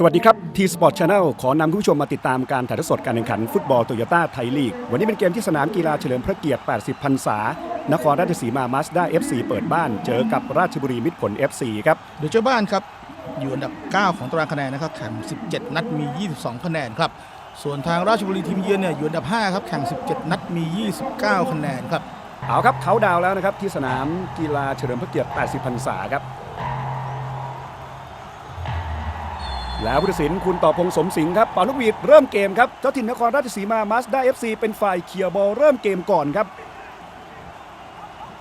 สวัสดีครับทีสปอร์ตชาแนลขอนำคุณผู้ชมมาติดตามการถ่ายทอดสดการแข่งขันฟุตบอลโตโยต้าไทยลีก วันนี้เป็นเกมที่สนามกีฬาเฉลิมพระเกียรติ 80 พรรษา นครราชสีมามาสด้า FC เปิดบ้าน เจอกับราชบุรีมิตรผล FC ครับโดยเจ้าบ้านครับ อยู่อันดับ 9 ของตารางคะแนนนะครับ แข่ง 17 นัดมี 22 คะแนนครับ ส่วนทางราชบุรีทีมเยือนเนี่ยอยู่อันดับ 5 ครับ แข่ง 17 นัดมี 29 คะแนนครับ เอาครับเขาดาวน์แล้วนะครับที่สนามกีฬาเฉลิมพระเกียรติ 80 พรรษาครับ แล้วผู้ตัดสินคุณต่อพงสมสิงห์ครับเป่านกหวีดเริ่มเกมครับเจ้าถิ่นนครราชสีมามาสด้า FC เป็นฝ่ายเคลียร์บอลเริ่มเกมก่อนครับ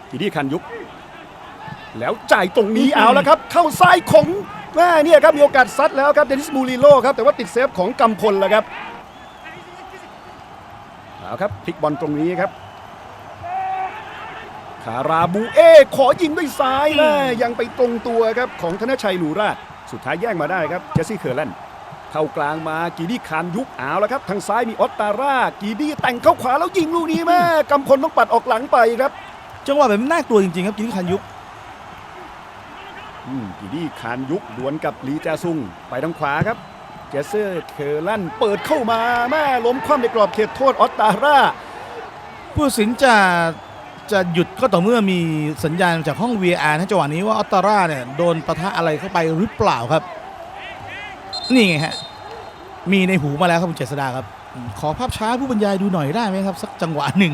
ทีนี้คันยุกแล้วจ่ายตรงนี้เอาแล้วครับ เข้าซ้ายของแม่เนี่ยครับมีโอกาสซัดแล้วครับเดนิสมูริโลครับแต่ว่าติดเซฟของกำพลแล้วครับเอาครับพลิกบอลตรงนี้ครับคาราบูเอขอยิงด้วยซ้ายแม่ยังไปตรงตัวครับของธนชัยหลูราช สุดท้ายแย่งมาได้ครับเจสซี่เคอร์แลนด์เข้ากลางมากีดี้คานยุกเอาแล้วครับ ทางซ้ายมีออตตาร่ากีดี้แต่งเข้าขวาแล้วยิงลูกนี้แม่กำพลต้องปัดออกหลังไปครับ จังหวะแบบนี้น่ากลัวจริงๆครับกินคันยุกอืมกีดี้คานยุกดวลกับลีจาซุงไปทางขวาครับเจสซี่เคอร์แลนด์เปิดเข้ามาแม่ล้มคว่ำในกรอบเขตโทษออตตาร่าผู้ตัดสินจะ จะหยุดก็ต่อเมื่อมีสัญญาณจากห้อง VAR นะจังหวะนี้ว่าออตตาร่าเนี่ยโดนปะทะอะไรเข้าไปหรือเปล่าครับ นี่ไงฮะ มีในหูมาแล้วครับคุณเจษดาครับ ขอภาพช้าผู้บรรยายดูหน่อยได้ไหมครับ สักจังหวะหนึ่ง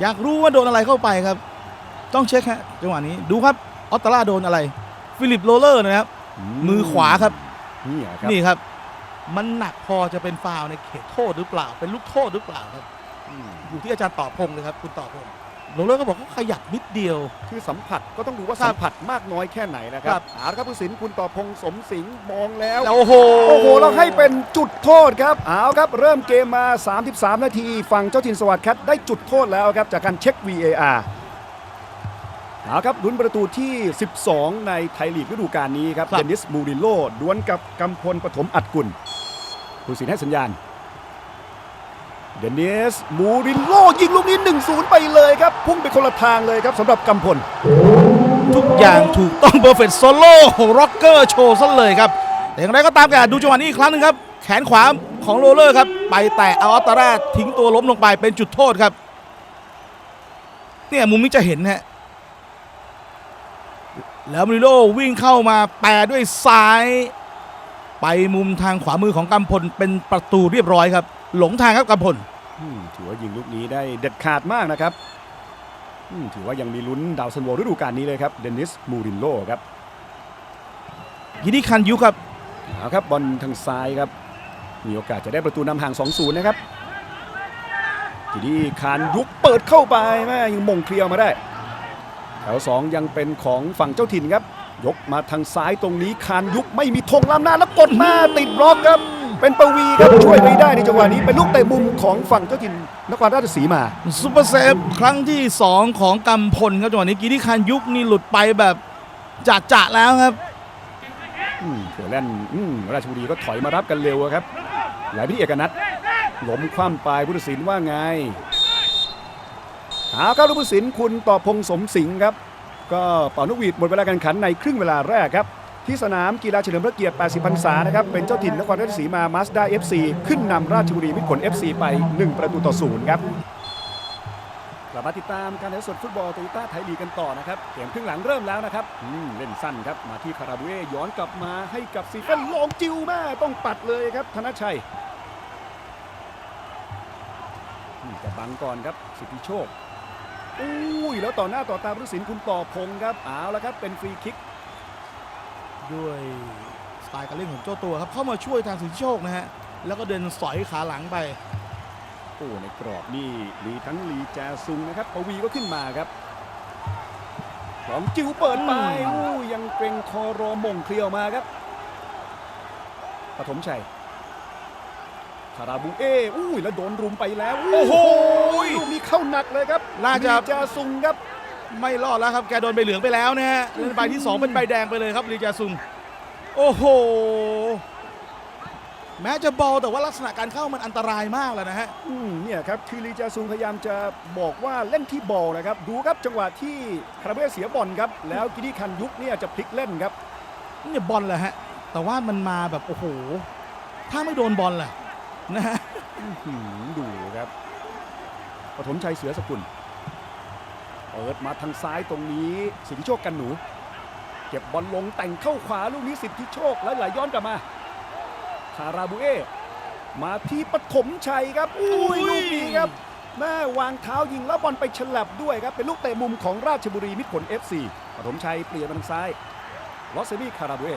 อยากรู้ว่าโดนอะไรเข้าไปครับ ต้องเช็คฮะจังหวะนี้ดูครับออตตาร่าโดนอะไร ฟิลิปโรลเลอร์นะครับ มือขวาครับ นี่ครับนี่ครับ มันหนักพอจะเป็นฟาวล์ในเขตโทษหรือเปล่า เป็นลูกโทษหรือเปล่าครับอืมอยู่ที่อาจารย์ต่อพงศ์เลยครับ คุณต่อพงศ์ โรลเลอร์ก็บอกเขาขยับนิดเดียว คือสัมผัสก็ต้องดูว่าครับสัมผัสมากน้อยแค่ไหนนะคครัรับบเอาละครับผู้สินคุณต่อพงษ์สมสิงห์มองแล้วแล้ว โอ้โห โอ้โห เราให้เป็นจุดโทษครับเอาครับ เริ่มเกมมา 33 นาที ฝั่งเจ้าถิ่นสวัสดิ์แคทได้จุดโทษแล้วครับ จากการเช็ค VAR เอาครับลุ้นประตูที่ 12 ในไทยลีกฤดูกาลนี้ครับครับ เดนิสมูรินโลดวลกับกำพลปฐมอัดกุลผู้สินให้สัญญาณ เดนิสมูรินโลยิงลูกนี้ 1-0 ไปเลยครับ พุ่งไปคนละทางเลยครับสำหรับกำพล ทุกอย่างถูกต้องเ e อร์เฟกต์โซโล่ร็อกเกอร์โชว์ซะเลยครับ แต่อย่างไรก็ตามกันดูจังหวะนี้อีกครั้งหนึงครับ แขนขวาของโรเลอร์ครับ ไปแตะเอาอัตตาราทิ้งตัวล้มลงไปเป็นจุดโทษครับ เนี่ยมุมนี้จะเห็นฮะแล้วมาริโลวิ่งเข้ามาแปรด้วยซ้าย ไปมุมทางขวามือของกำพลเป็นประตูเรียบร้อยครับ หลงทางครับกำพลอืมถือว่ายิงลูกนี้ได้เด็ดขาดมากนะครับอืมถือว่ายังมีลุ้นดาวซันโวฤดูกาลนี้เลยครับเดนิสมูรินโลครับยินดีคันยุครับเอาครับบอลทางซ้ายครับ มีโอกาสจะได้ประตูนำห่าง 2-0 นะครับทีนี้คานยุกเปิดเข้าไปแม่ยังมงเคลียร์มาได้ แถว 2 ยังเป็นของฝั่งเจ้าถิ่นครับ ยกมาทางซ้ายตรงนี้คานยุกไม่มีธงล้ำหน้าแล้วกดมาติดบล็อกครับ เป็นปวีครับช่วยไม่ได้ในจังหวะนี้เป็นลูกเตะมุมของฝั่งเจ้าถิ่นนครราชสีมาซูเปอร์เซฟครั้งที่ 2 ของกำพลครับจังหวะนี้กีที่คันยุกนี่หลุดไปแบบจัดจะแล้วครับอืมเขือแล่นอืมราชบุรีก็ถอยมารับกันเร็วอะครับไหลไปที่เอกนัทล้มคว่ำไปผู้ตัดสินว่าไงเอาครับลูกผู้ตัดสินคุณต่อพงษ์สมสิงห์ครับ ก็เป่านกหวีดหมดเวลาการขันในครึ่งเวลาแรกครับ ที่สนามกีฬาเฉลิมพระเกียรติ 80 พรรษานะครับ เป็นเจ้าถิ่นนครราชสีมามาสด้า FC ขึ้นนำราชบุรีมิตรผล FC ไป 1 ประตูต่อศูนย์ครับกลับมาติดตามการถ่ายสดฟุตบอลโตโยต้าไทยลีกกันต่อนะครับเกมครึ่งหลังเริ่มแล้วนะครับเล่นสั้นครับมาที่คาราบูเอย้อนกลับมาให้กับซีเฟนลองจิวแม่ต้องปัดเลยครับธนชัยอืมจะบังก่อนครับสิทธิโชค อุ้ยแล้วต่อหน้าต่อตาผู้ตัดสินคุณต่อพงศ์ครับเอาแล้วครับเป็นฟรีคิกด้วยสไตล์การเล่นของเจ้าตัวครับเข้ามาช่วยทางสิทธิโชคนะฮะแล้วก็เดินสอยขาหลังไปโอ้ในกรอบนี่ลีทั้งลีแจซุงนะครับปวีก็ขึ้นมาครับของจิวเปิดไปอืมอู้ยังเกรงคอรอมงเคลียวมาครับปฐมชัยคาราบูเอ้อุ้ยแล้วโดนรุมไปแล้วโอ้โหลูกนี้เข้าหนักเลยครับน่าจะลีแจซุงครับ ไม่รอดแล้วครับ แกโดนใบเหลืองไปแล้วนะฮะเล่นใบที่2เป็นใบแดงไปเลยครับลีจาซุง โอ้โห แม้จะบอลแต่ว่าลักษณะการเข้ามันอันตรายมากแล้วนะฮะ อืมเนี่ยครับคือลีแจซุงพยายามจะบอกว่าเล่นที่บอลนะครับ ดูครับจังหวะที่คาราเบ้เสียบอลครับ แล้วกินี่คันยุกเนี่ยจะพลิกเล่นครับนี่บอลแหละฮะ แต่ว่ามันมาแบบโอ้โห ถ้าไม่โดนบอลล่ะ นะฮะอื้อหือดูครับปฐมชัยเสือสกุล เปิดมาทางซ้ายตรงนี้สิทธิโชคกันหนู เก็บบอลลงแต่งเข้าขวาลูกนี้สิทธิโชคแล้วไหลย้อนกลับมา คาราบูเอ มาที่ปฐมชัยครับ อุ้ยลูกนี้ครับแม่วางเท้ายิงแล้วบอลไปฉลับด้วยครับ เป็นลูกเตะมุมของราชบุรีมิตรผล FC ปฐมชัยเปลี่ยนมาทางซ้ายลอสเซบี้คาราบูเอ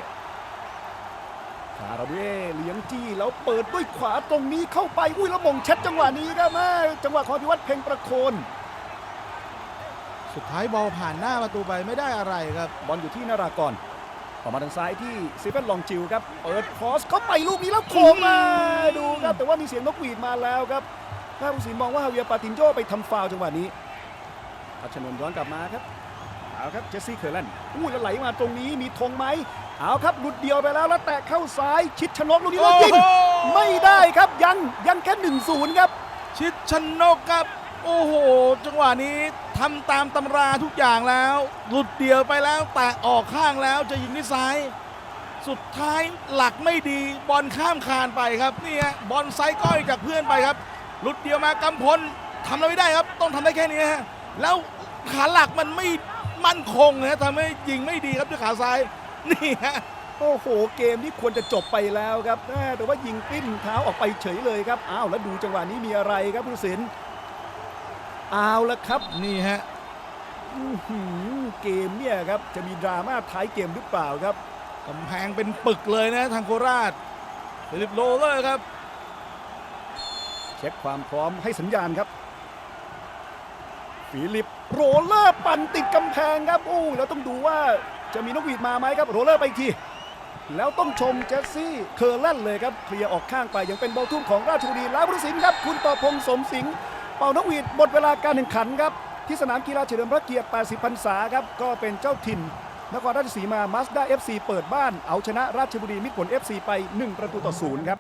คาราบูเอเลี้ยงจี้แล้วเปิดด้วยขวาตรงนี้เข้าไปอุ้ยแล้วมงเช็ดจังหวะนี้ครับแม่จังหวะของพิวัตรเพ่งประโคนสุดท้ายบอลผ่านหน้าประตูไปไม่ได้อะไรครับ บอลอยู่ที่นารากรออกมาทางซ้ายที่ซีเฟนลองจิวครับ เปิดคอสเข้าไปลูกนี้แล้วโค้งมาดูครับ แต่ว่ามีเสียงนกหวีดมาแล้วครับถ้าผู้สินมองว่าฮาเวียปาตินโจไปทำฟาวจังหวะนี้อัชนนท์ย้อนกลับมาครับ เอาครับเจสซี่เคอร์แลนด์อู้แล้วไหลมาตรงนี้มีธงไหมเอาครับหลุดเดียวไปแล้วแล้วแตะเข้าซ้ายชิดชนกลูกนี้แล้วยิงโอ้โหไม่ได้ครับยังยังแค่หนึ่งศูนย์ครับ ชิดชนกครับ โอ้โห จังหวะนี้ทำตามตำราทุกอย่างแล้ว หลุดเดียวไปแล้วแตะออกข้างแล้วจะยิงที่ซ้าย สุดท้ายหลักไม่ดีบอลข้ามคานไปครับนี่ฮะบอลไซส์ก้อยจากเพื่อนไปครับ หลุดเดียวมากำพลทำอะไรไม่ได้ครับ ต้องทำได้แค่นี้ฮะแล้วขาหลักมันไม่ มั่นคงนะทำให้ยิงไม่ดีครับด้วยขาซ้ายนี่ฮะโอ้โห เกมนี้ควรจะจบไปแล้วครับแม่แต่ว่ายิงปิ้นเท้าออกไปเฉยเลยครับอ้าวแล้วดูจังหวะนี้มีอะไรครับผู้สินเอาละครับนี่ฮะอื้อหือเกมเนี่ยครับจะมีดราม่าท้ายเกมหรือเปล่าครับกำแพงเป็นปึกเลยนะทางโคราชฟิลิปโรเลอร์ครับ เช็คความพร้อมให้สัญญาณครับ ฟิลิปโรลเลอร์ปั่นติดกำแพงครับอู้แล้วต้องดูว่าจะมีนกหวีดมาไหมครับโรลเลอร์ไปอีกที แล้วต้องชมเจสซี่เคอร์แลนด์เลยครับเคลียร์ออกข้างไปยังเป็นบอลทุ่มของราชบุรีแล้วผู้ตัดสินครับ คุณต่อพงสมสิงห์เป่านกหวีดหมดเวลาการแข่งขันครับ ที่สนามกีฬาเฉลิมพระเกียรติ 80 พรรษาครับ ก็เป็นเจ้าถิ่นนครราชสีมามาสด้า FC เปิดบ้านเอาชนะราชบุรีมิตรผล FC ไป 1 ประตูต่อศูนย์ครับ